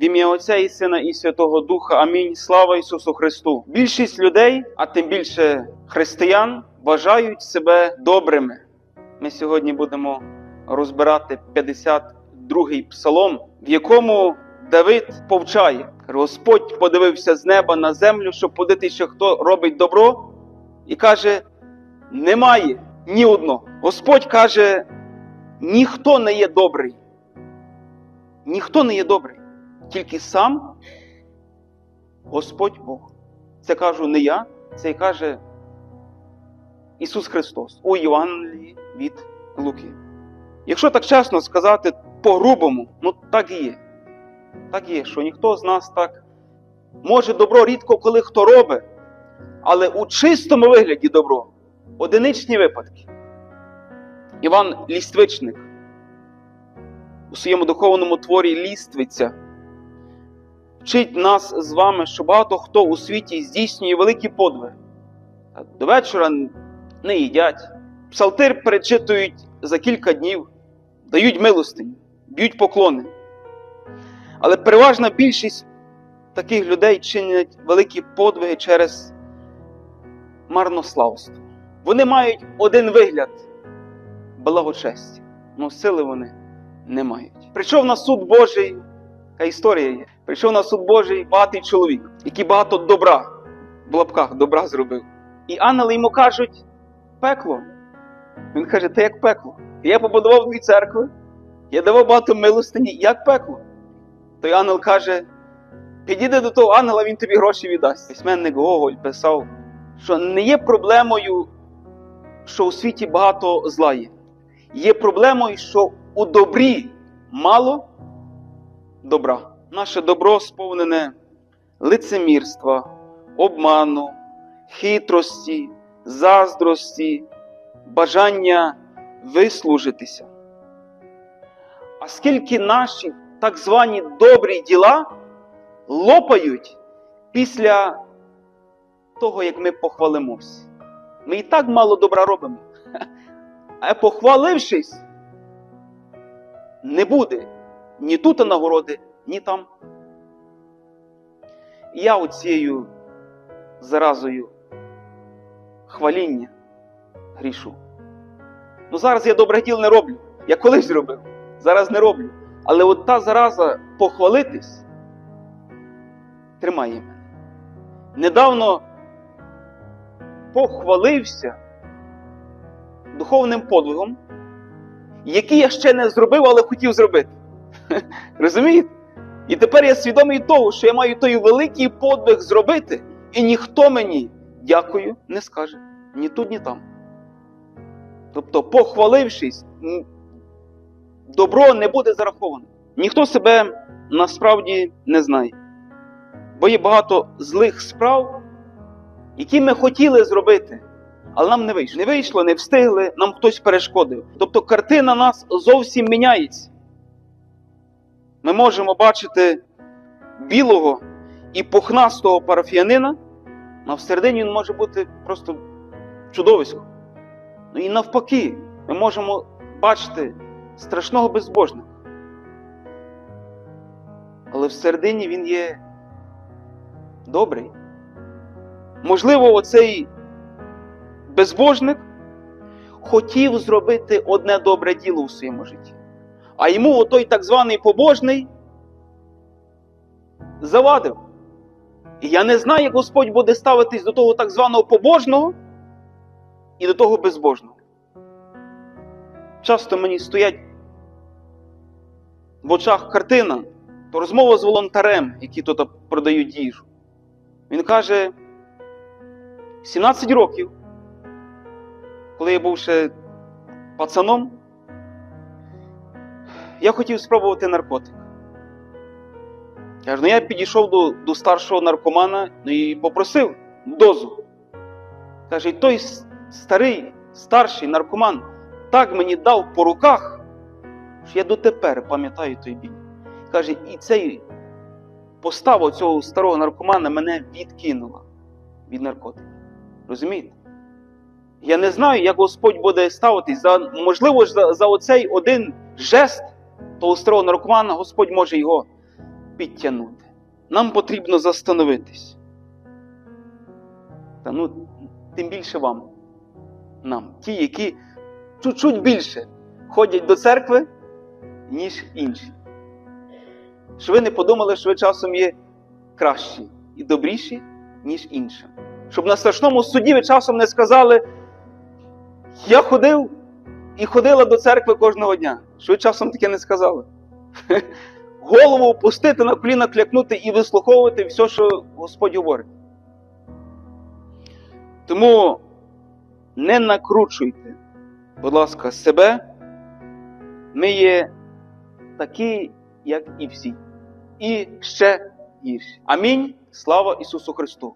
В ім'я Отця і Сина і Святого Духа. Амінь. Слава Ісусу Христу. Більшість людей, а тим більше християн, вважають себе добрими. Ми сьогодні будемо розбирати 52-й псалом, в якому Давид повчає. Господь подивився з неба на землю, щоб подивитися, хто робить добро, і каже: немає ні одного. Господь каже: ніхто не є добрий. Ніхто не є добрий, тільки сам Господь Бог. Це кажу не я, це і каже Ісус Христос у Євангелії від Луки. Якщо так чесно сказати по-грубому, ну так і є. Так є, що ніхто з нас так може добро рідко коли хто робить, але у чистому вигляді добро одиничні випадки. Іван Ліствичник у своєму духовному творі Ліствиця вчить нас з вами, що багато хто у світі здійснює великі подвиги. До вечора не їдять, псалтир перечитують за кілька днів, дають милостиню, б'ють поклони. Але переважна більшість таких людей чинять великі подвиги через марнославство. Вони мають один вигляд благочестя, але сили вони не мають. Прийшов на суд Божий, така історія є. Прийшов на суд Божий багатий чоловік, який багато добра в лапках добра зробив. І ангели йому кажуть: пекло. Він каже, ти як пекло. Я побудував дві церкви, я давав багато милостині, як пекло. Той ангел каже: підійди до того ангела, він тобі гроші віддасть. Письменник Гоголь писав, що не є проблемою, що у світі багато зла є. Є проблемою, що у добрі мало добра. Наше добро сповнене лицемірства, обману, хитрості, заздрості, бажання вислужитися. А скільки наші так звані добрі діла лопають після того, як ми похвалимось. Ми і так мало добра робимо. А похвалившись, не буде ні тут нагороди, ні там. Я оцією заразою хваління грішу. Ну зараз я добрих діл не роблю. Я колись робив, зараз не роблю. Але от та зараза похвалитись тримає мене. Недавно похвалився духовним подвигом, який я ще не зробив, але хотів зробити. Розумієте? І тепер я свідомий того, що я маю той великий подвиг зробити, і ніхто мені дякую не скаже ні тут, ні там. Тобто, похвалившись, добро не буде зараховано. Ніхто себе насправді не знає. Бо є багато злих справ, які ми хотіли зробити, але нам не вийшло. Не вийшло, не встигли, нам хтось перешкодив. Тобто картина нас зовсім міняється. Ми можемо бачити білого і пухнастого парафіянина, а всередині він може бути просто чудовисько. Ну і навпаки, ми можемо бачити страшного безбожника. Але всередині він є добрий. Можливо, оцей безбожник хотів зробити одне добре діло у своєму житті. А йому отой так званий побожний завадив. І я не знаю, як Господь буде ставитись до того так званого побожного і до того безбожного. Часто мені стоять в очах картина, то розмова з волонтерем, які тут продають їжу. Він каже: 17 років, коли я був ще пацаном, я хотів спробувати наркотик. Каже, ну я підійшов до, до старшого наркомана ну, і попросив дозу. Каже, і той старий, старший наркоман так мені дав по руках, що я дотепер пам'ятаю той біль. Каже, і цей постава цього старого наркомана мене відкинула від наркотиків. Розумієте? Я не знаю, як Господь буде ставитись. За, можливо, за, за оцей один жест того старого наркомана Господь може його підтягнути. Нам потрібно застановитись. Та ну, тим більше вам, нам, ті, які чуть-чуть більше ходять до церкви, ніж інші. Щоб ви не подумали, що ви часом є кращі і добріші, ніж інші. Щоб на страшному суді ви часом не сказали, я ходив і ходила до церкви кожного дня. Що часом таке не сказали? Голову опустити на коліна, клякнути і вислуховувати все, що Господь говорить. Тому не накручуйте, будь ласка, себе. Ми є такі, як і всі, і ще гірші. Амінь. Слава Ісусу Христу!